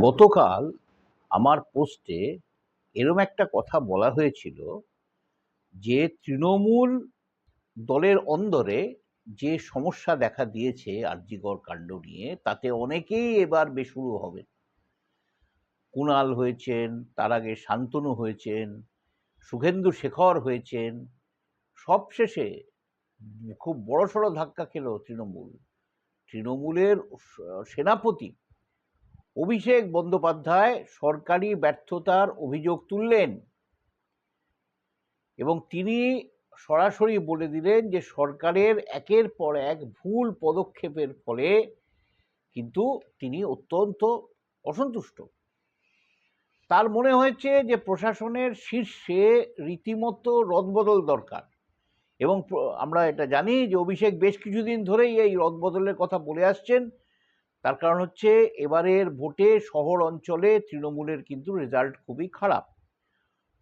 গতকাল আমার পোস্টে এরম একটা কথা বলা হয়েছিল যে তৃণমূল দলের অন্দরে যে সমস্যা দেখা দিয়েছে আরজিকর কাণ্ড নিয়ে, তাতে অনেকেই এবার বেসুরো হবে। কুণাল হয়েছেন তার আগে শান্তনু হয়েছেন, সুখেন্দু শেখর হয়েছেন, সবশেষে খুব বড়সড় ধাক্কা খেল তৃণমূল। তৃণমূলের সেনাপতি অভিষেক বন্দ্যোপাধ্যায় সরকারি ব্যর্থতার অভিযোগ তুললেন এবং তিনি সরাসরি বলে দিলেন যে সরকারের একের পর এক ভুল পদক্ষেপের ফলে কিন্তু তিনি অত্যন্ত অসন্তুষ্ট। তার মনে হয়েছে যে প্রশাসনের শীর্ষে রীতিমতো রদবদল দরকার এবং আমরা এটা জানি যে অভিষেক বেশ কিছুদিন ধরেই এই রদবদলের কথা বলে আসছেন। তার কারণ হচ্ছে এবারের ভোটে শহর অঞ্চলে তৃণমূলের কিন্তু রেজাল্ট খুবই খারাপ।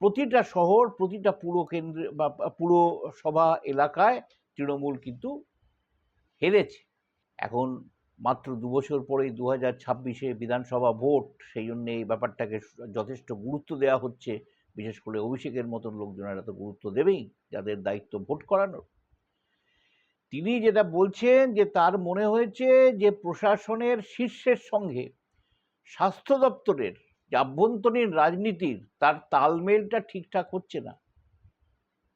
প্রতিটা শহর, প্রতিটা পুরো কেন্দ্র বা পুরসভা এলাকায় তৃণমূল কিন্তু হেরেছে। এখন মাত্র দু বছর পরেই দু হাজার ছাব্বিশে বিধানসভা ভোট, সেই জন্য এই ব্যাপারটাকে যথেষ্ট গুরুত্ব দেওয়া হচ্ছে। বিশেষ করে অভিষেকের মতন লোকজনেরা তো গুরুত্ব দেবেই, যাদের দায়িত্ব ভোট করানোর। তিনি যেটা বলছেন যে তার মনে হয়েছে যে প্রশাসনের শীর্ষের সঙ্গে স্বাস্থ্য দপ্তরের যে আভ্যন্তরীণ রাজনীতির তার তালমেলটা ঠিকঠাক হচ্ছে না।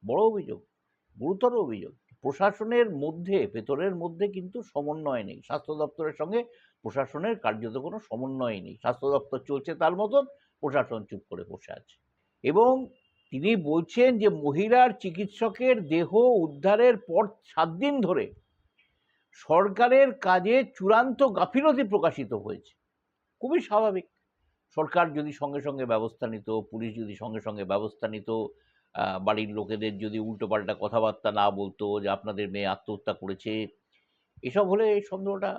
বড় অভিযোগ, গুরুতর অভিযোগ। প্রশাসনের মধ্যে, ভেতরের মধ্যে কিন্তু সমন্বয় নেই। স্বাস্থ্য দপ্তরের সঙ্গে প্রশাসনের কার্যত কোনো সমন্বয় নেই। স্বাস্থ্য দপ্তর চলছে তার মতন, প্রশাসন চুপ করে বসে আছে। এবং তিনি বলছেন যে মহিলার চিকিৎসকের দেহ উদ্ধারের পর সাত দিন ধরে সরকারের কাজে চূড়ান্ত গাফিলতি প্রকাশিত হয়েছে। খুবই স্বাভাবিক। সরকার যদি সঙ্গে সঙ্গে ব্যবস্থা নিত, পুলিশ যদি সঙ্গে সঙ্গে ব্যবস্থা নিত বাড়ির লোকেদের যদি উল্টোপাল্টা কথাবার্তা না বলতো যে আপনাদের মেয়ে আত্মহত্যা করেছে, এসব হলে এই সন্দেহটা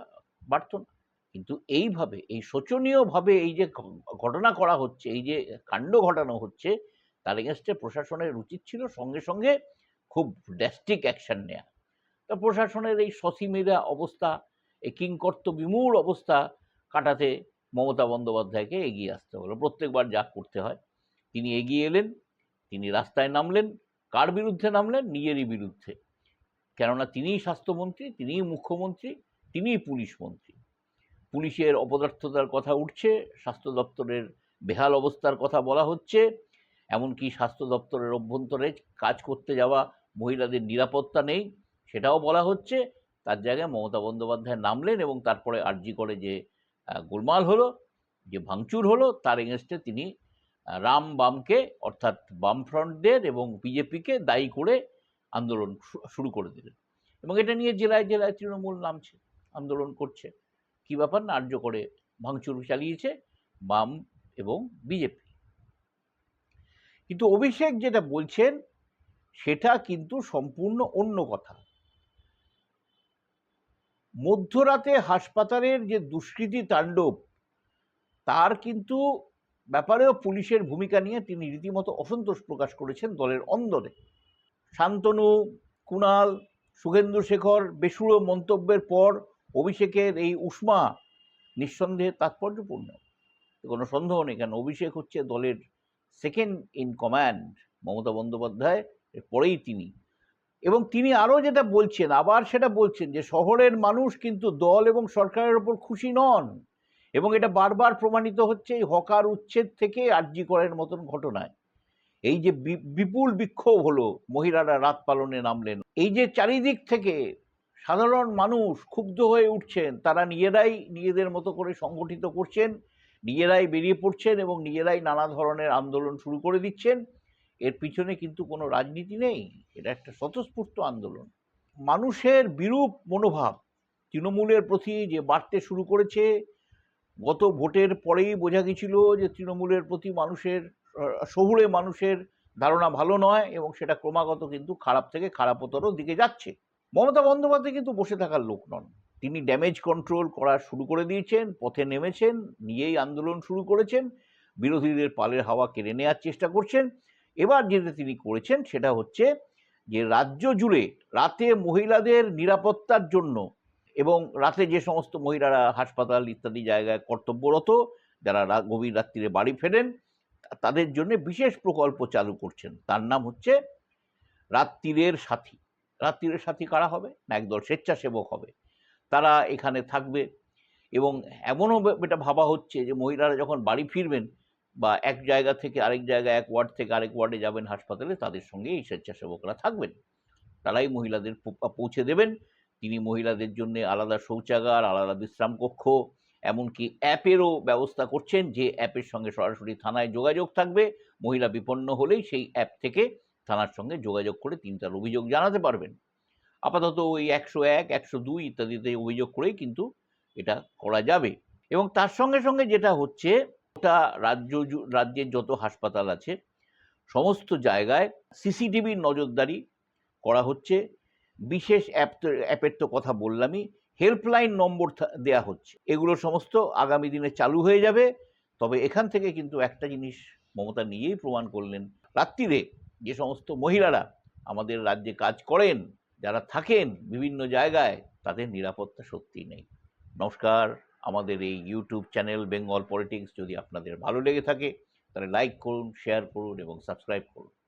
বাড়তো না। কিন্তু এইভাবে, এই শোচনীয়ভাবে এই যে ঘটনা করা হচ্ছে, এই যে কাণ্ড ঘটানো হচ্ছে তার এগেনস্টে প্রশাসনের উচিত ছিল সঙ্গে সঙ্গে খুব ড্যাস্টিক অ্যাকশন নেওয়া তা প্রশাসনের এই সসীমেরা অবস্থা, এই কিংকর্ত বিমূল অবস্থা কাটাতে মমতা বন্দ্যোপাধ্যায়কে এগিয়ে আসতে হলো। প্রত্যেকবার যা করতে হয়, তিনি এগিয়ে এলেন, তিনি রাস্তায় নামলেন, কার বিরুদ্ধে নামলেন? নিজেরই বিরুদ্ধে। কেননা তিনিই স্বাস্থ্যমন্ত্রী, তিনিই মুখ্যমন্ত্রী, তিনিই পুলিশ মন্ত্রী। পুলিশের অপদার্থতার কথা উঠছে, স্বাস্থ্য দপ্তরের বেহাল অবস্থার কথা বলা হচ্ছে এমনকি স্বাস্থ্য দপ্তরের অভ্যন্তরে কাজ করতে যাওয়া মহিলাদের নিরাপত্তা নেই, সেটাও বলা হচ্ছে। তার জায়গায় মমতা বন্দ্যোপাধ্যায় নামলেন এবং তারপরে আরজি করে যে গোলমাল হলো, যে ভাঙচুর হলো, তার এগেনস্টে তিনি রাম বামকে, অর্থাৎ বামফ্রন্টদের এবং বিজেপিকে দায়ী করে আন্দোলন শুরু করে দিলেন। এবং এটা নিয়ে জেলায় জেলায় তৃণমূল নামছে, আন্দোলন করছে। কি ব্যাপার না আর্য করে ভাঙচুর চালিয়েছে, বাম এবং বিজেপি। কিন্তু অভিষেক যেটা বলছেন, সেটা কিন্তু সম্পূর্ণ অন্য কথা। মধ্যরাতে হাসপাতালের যে দুষ্কৃতী তাণ্ডব, তার কিন্তু ব্যাপারেও পুলিশের ভূমিকা নিয়ে তিনি রীতিমতো অসন্তোষ প্রকাশ করেছেন দলের অন্দরে। শান্তনু কুণাল সুখেন্দু শেখর, বেসুরো মন্তব্যের পর অভিষেকের এই উষ্মা নিঃসন্দেহে তাৎপর্যপূর্ণ। কোনো সন্দেহ নেই, কেন অভিষেক হচ্ছে দলের second in command Mamata Bandyopadhyay এর পরেই তিনি। এবং তিনি আরও যেটা বলছেন, আবার সেটা বলছেন যে, শহরের মানুষ কিন্তু দল এবং সরকারের ওপর খুশি নন। এবং এটা বারবার প্রমাণিত হচ্ছে এই হকার উচ্ছেদ থেকে আর্জি করার মতন ঘটনায়। এই যে বিপুল বিক্ষোভ হলো, মহিলারা রাত পালনে নামলেন। এই যে চারিদিক থেকে সাধারণ মানুষ ক্ষুব্ধ হয়ে উঠছেন, তারা নিজেরাই নিজেদের মতো করে সংগঠিত করছেন নিজেরাই বেরিয়ে পড়ছেন এবং নিজেরাই নানা ধরনের আন্দোলন শুরু করে দিচ্ছেন। এর পিছনে কিন্তু কোনো রাজনীতি নেই। এটা একটা স্বতঃস্ফূর্ত আন্দোলন। মানুষের বিরূপ মনোভাব তৃণমূলের প্রতি যে বাড়তে শুরু করেছে, গত ভোটের পরেই বোঝা গেছিল যে তৃণমূলের প্রতি মানুষের শহুরে মানুষের ধারণা ভালো নয় এবং সেটা ক্রমাগত কিন্তু খারাপ থেকে খারাপতর দিকে যাচ্ছে। মমতা বন্দ্যোপাধ্যায় কিন্তু বসে থাকার লোক নন। তিনি ড্যামেজ কন্ট্রোল করা শুরু করে দিয়েছেন, পথে নেমেছেন নিজেই আন্দোলন শুরু করেছেন, বিরোধীদের পালের হাওয়া কেড়ে নেওয়ার চেষ্টা করছেন। এবার যেটা তিনি করেছেন সেটা হচ্ছে যে রাজ্য জুড়ে রাতে মহিলাদের নিরাপত্তার জন্য এবং রাতে যে সমস্ত মহিলারা হাসপাতাল ইত্যাদি জায়গায় কর্তব্যরত, যারা গভীর রাত্রিরে বাড়ি ফেরেন তাদের জন্য বিশেষ প্রকল্প চালু করছেন। তার নাম হচ্ছে রাত্রিরের সাথী। রাত্রিরের সাথী কারা হবে? না, একদল স্বেচ্ছাসেবক হবে। তারা এখানে থাকবে। এবং এমনও এটা ভাবা হচ্ছে যে মহিলারা যখন বাড়ি ফিরবেন বা এক জায়গা থেকে আরেক জায়গায়, এক ওয়ার্ড থেকে আরেক ওয়ার্ডে যাবেন হাসপাতালে, তাদের সঙ্গে এই স্বেচ্ছাসেবকরা থাকবেন। তারাই মহিলাদের পৌঁছে দেবেন। তিনি মহিলাদের জন্য আলাদা শৌচাগার, আলাদা বিশ্রাম কক্ষ, এমনকি অ্যাপেরও ব্যবস্থা করছেন যে অ্যাপের সঙ্গে সরাসরি থানায় যোগাযোগ থাকবে। মহিলা বিপন্ন হলেই সেই অ্যাপ থেকে থানার সঙ্গে যোগাযোগ করে তিনি তার অভিযোগ জানাতে পারবেন। আপাতত ওই একশো এক, একশো দুই ইত্যাদিতে অভিযোগ করেই কিন্তু এটা করা যাবে। এবং তার সঙ্গে সঙ্গে যেটা হচ্ছে, ওটা রাজ্য রাজ্যের যত হাসপাতাল আছে, সমস্ত জায়গায় সিসিটিভির নজরদারি করা হচ্ছে। বিশেষ অ্যাপ অ্যাপের তো কথা বললামই, হেল্পলাইন নম্বর দেয়া হচ্ছে। এগুলো সমস্ত আগামী দিনে চালু হয়ে যাবে। তবে এখান থেকে কিন্তু একটা জিনিস মমতা নিজেই প্রমাণ করলেন। রাত্রিরে যে সমস্ত মহিলারা আমাদের রাজ্যে কাজ করেন যারা থাকেন বিভিন্ন জায়গায়, তাদের নিরাপত্তা সত্যি নেই। নমস্কার, আমাদের এই ইউটিউব চ্যানেল বেঙ্গল পলিটিক্স যদি আপনাদের ভালো লেগে থাকে, তাহলে লাইক করুন শেয়ার করুন এবং সাবস্ক্রাইব করুন।